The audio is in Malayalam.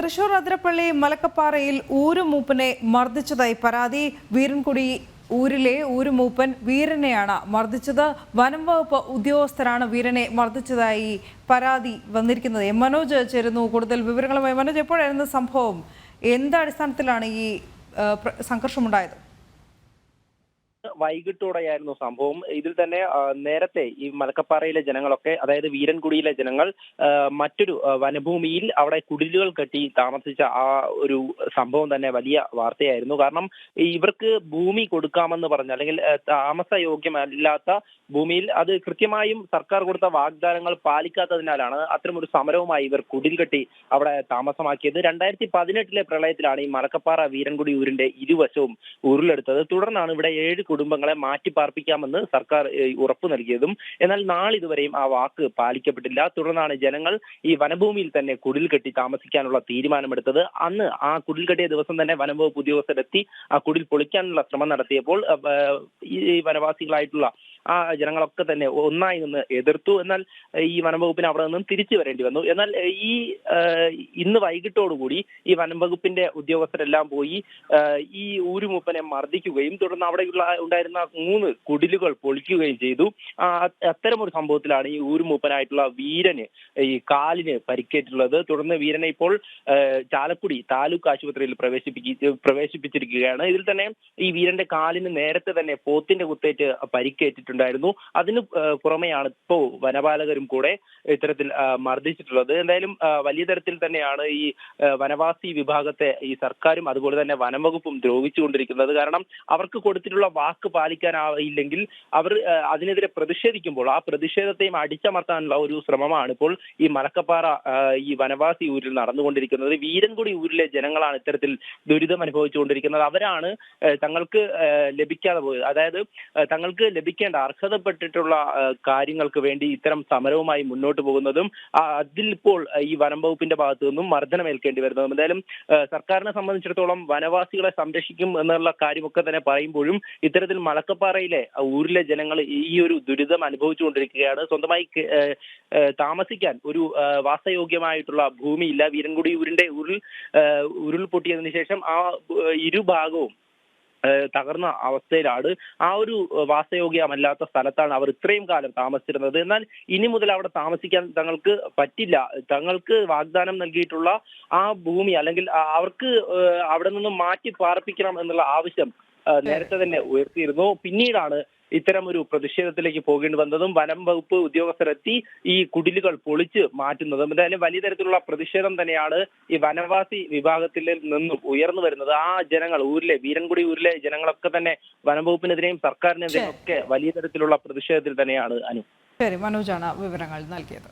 തൃശൂർ അതിരപ്പള്ളി മലക്കപ്പാറയിൽ ഊരുമൂപ്പനെ മർദ്ദിച്ചതായി പരാതി. വീരൻകുടി ഊരിലെ ഊരുമൂപ്പൻ വീരനെയാണ് മർദ്ദിച്ചത്. വനം വകുപ്പ് ഉദ്യോഗസ്ഥരാണ് വീരനെ മർദ്ദിച്ചതായി പരാതി വന്നിരിക്കുന്നത്. മനോജ് ചേരുന്നു. കൂടുതൽ വിവരങ്ങളുമായി മനോജ് എപ്പോഴായിരുന്നു സംഭവം? എന്ത് അടിസ്ഥാനത്തിലാണ് ഈ സംഘർഷമുണ്ടായത്? വൈകിട്ടോടെയായിരുന്നു സംഭവം. ഇതിൽ തന്നെ നേരത്തെ ഈ മലക്കപ്പാറയിലെ ജനങ്ങളൊക്കെ അതായത് വീരൻകുടിയിലെ ജനങ്ങൾ മറ്റൊരു വനഭൂമിയിൽ അവിടെ കുടിലുകൾ കെട്ടി താമസിച്ച ആ ഒരു സംഭവം തന്നെ വലിയ വാർത്തയായിരുന്നു. കാരണം ഇവർക്ക് ഭൂമി കൊടുക്കാമെന്ന് പറഞ്ഞ അല്ലെങ്കിൽ താമസ താമസയോഗ്യമല്ലാത്ത ഭൂമിയിൽ അത് കൃത്യമായും സർക്കാർ കൊടുത്ത വാഗ്ദാനങ്ങൾ പാലിക്കാത്തതിനാലാണ് അത്തരമൊരു സമരവുമായി ഇവർ കുടിൽ കെട്ടി അവിടെ താമസമാക്കിയത്. രണ്ടായിരത്തി പതിനെട്ടിലെ പ്രളയത്തിലാണ് ഈ മലക്കപ്പാറ വീരൻകുടി ഊരിന്റെ ഇരുവശവും ഉരുളെടുത്തത്. തുടർന്നാണ് ഇവിടെ ഏഴ് കുടുംബങ്ങളെ മാറ്റി പാർപ്പിക്കാമെന്ന് സർക്കാർ ഉറപ്പു നൽകിയതും എന്നാൽ നാളിതുവരെയും ആ വാക്ക് പാലിക്കപ്പെട്ടില്ല. തുടർന്നാണ് ജനങ്ങൾ ഈ വനഭൂമിയിൽ തന്നെ കുടിൽ കെട്ടി താമസിക്കാനുള്ള തീരുമാനമെടുത്തത്. അന്ന് ആ കുടിൽ കെട്ടിയ ദിവസം തന്നെ വനംവകുപ്പ് ഉദ്യോഗസ്ഥരെത്തി ആ കുടിൽ പൊളിക്കാനുള്ള ശ്രമം നടത്തിയപ്പോൾ ഈ വനവാസികളായിട്ടുള്ള ആ ജനങ്ങളൊക്കെ തന്നെ ഒന്നായി നിന്ന് എതിർത്തു. എന്നാൽ ഈ വനംവകുപ്പിന് അവിടെ നിന്നും തിരിച്ചു വരേണ്ടി വന്നു. എന്നാൽ ഈ ഇന്ന് വൈകിട്ടോടുകൂടി ഈ വനംവകുപ്പിന്റെ ഉദ്യോഗസ്ഥരെല്ലാം പോയി ഈ ഊരുമൂപ്പനെ മർദ്ദിക്കുകയും തുടർന്ന് അവിടെയുള്ള ഉണ്ടായിരുന്ന മൂന്ന് കുടിലുകൾ പൊളിക്കുകയും ചെയ്തു. അത്തരമൊരു സംഭവത്തിലാണ് ഈ ഊരുമൂപ്പനായിട്ടുള്ള വീരന് ഈ കാലിന് പരിക്കേറ്റുള്ളത് തുടർന്ന് വീരനെ ഇപ്പോൾ ചാലക്കുടി താലൂക്ക് ആശുപത്രിയിൽ പ്രവേശിപ്പിക്ക പ്രവേശിപ്പിച്ചിരിക്കുകയാണ്. ഇതിൽ തന്നെ ഈ വീരന്റെ കാലിന് നേരത്തെ തന്നെ പോത്തിന്റെ കുത്തേറ്റ് പരിക്കേറ്റിട്ടുണ്ടായിരുന്നു. അതിന് പുറമെയാണ് ഇപ്പോ വനപാലകരും കൂടെ ഇത്തരത്തിൽ മർദ്ദിച്ചിട്ടുള്ളത്. എന്തായാലും വലിയ തരത്തിൽ തന്നെയാണ് ഈ ആ, വനവാസി വിഭാഗത്തെ ഈ സർക്കാരും അതുപോലെ തന്നെ വനംവകുപ്പും ദ്രോഹിച്ചുകൊണ്ടിരിക്കുന്നത്. കാരണം അവർക്ക് കൊടുത്തിട്ടുള്ള വാക്ക് പാലിക്കാനാവില്ലെങ്കിൽ അവർ അതിനെതിരെ പ്രതിഷേധിക്കുമ്പോൾ ആ പ്രതിഷേധത്തെയും അടിച്ചമർത്താനുള്ള ഒരു ശ്രമമാണ് ഇപ്പോൾ ഈ മലക്കപ്പാറ ഈ വനവാസി ഊരിൽ നടന്നുകൊണ്ടിരിക്കുന്നത്. വീരൻകുടി ഊരിലെ ജനങ്ങളാണ് ഇത്തരത്തിൽ ദുരിതം അനുഭവിച്ചുകൊണ്ടിരിക്കുന്നത്. അവരാണ് തങ്ങൾക്ക് ലഭിക്കാതെ പോയത്. അതായത് തങ്ങൾക്ക് ലഭിക്കേണ്ട അർഹതപ്പെട്ടിട്ടുള്ള കാര്യങ്ങൾക്ക് വേണ്ടി ഇത്തരം സമരവുമായി മുന്നോട്ട് പോകുന്നതും അതിൽ ഇപ്പോൾ ഈ വനം വകുപ്പിന്റെ ഭാഗത്തു മർദ്ദനമേൽക്കേണ്ടി വരുന്നതും എന്തായാലും സർക്കാരിനെ സംബന്ധിച്ചിടത്തോളം വനവാസികളെ സംരക്ഷിക്കും എന്നുള്ള കാര്യമൊക്കെ തന്നെ പറയുമ്പോഴും ഇത്തരത്തിൽ മലക്കപ്പാറയിലെ ഊരിലെ ജനങ്ങൾ ഈ ഒരു ദുരിതം അനുഭവിച്ചുകൊണ്ടിരിക്കുകയാണ്. സ്വന്തമായി താമസിക്കാൻ ഒരു വാസയോഗ്യമായിട്ടുള്ള ഭൂമിയില്ല. വീരൻകുടി ഊരിന്റെ ഉരുൾ ഉരുൾപൊട്ടിയതിനു ഉരുൾ പൊട്ടിയതിനു ശേഷം ആ ഇരുഭാഗവും തകർന്ന അവസ്ഥയിലാണ്. ആ ഒരു വാസയോഗ്യമല്ലാത്ത സ്ഥലത്താണ് അവർ ഇത്രയും കാലം താമസിച്ചിരുന്നത്. എന്നാൽ ഇനി മുതൽ അവിടെ താമസിക്കാൻ തങ്ങൾക്ക് പറ്റില്ല. തങ്ങൾക്ക് വാഗ്ദാനം നൽകിയിട്ടുള്ള ആ ഭൂമി അല്ലെങ്കിൽ അവർക്ക് അവിടെ നിന്ന് മാറ്റി പാർപ്പിക്കണം എന്നുള്ള ആവശ്യം നേരത്തെ തന്നെ ഉയർത്തിയിരുന്നു. പിന്നീടാണ് ഇത്തരം ഒരു പ്രതിഷേധത്തിലേക്ക് പോകേണ്ടി വന്നതും വനം വകുപ്പ് ഉദ്യോഗസ്ഥരെത്തി ഈ കുടിലുകൾ പൊളിച്ച് മാറ്റുന്നതും. എന്തായാലും വലിയ തരത്തിലുള്ള പ്രതിഷേധം തന്നെയാണ് ഈ വനവാസി വിഭാഗത്തിൽ നിന്നും ഉയർന്നു വരുന്നത്. ആ ജനങ്ങൾ ഊരിലെ വീരൻകുടി ഊരിലെ ജനങ്ങളൊക്കെ തന്നെ വനം വകുപ്പിനെതിരെയും സർക്കാരിനെതിരെയും ഒക്കെ വലിയ തരത്തിലുള്ള പ്രതിഷേധത്തിൽ തന്നെയാണ് അനു. ശരി മനോജാണ് വിവരങ്ങൾ നൽകിയത്.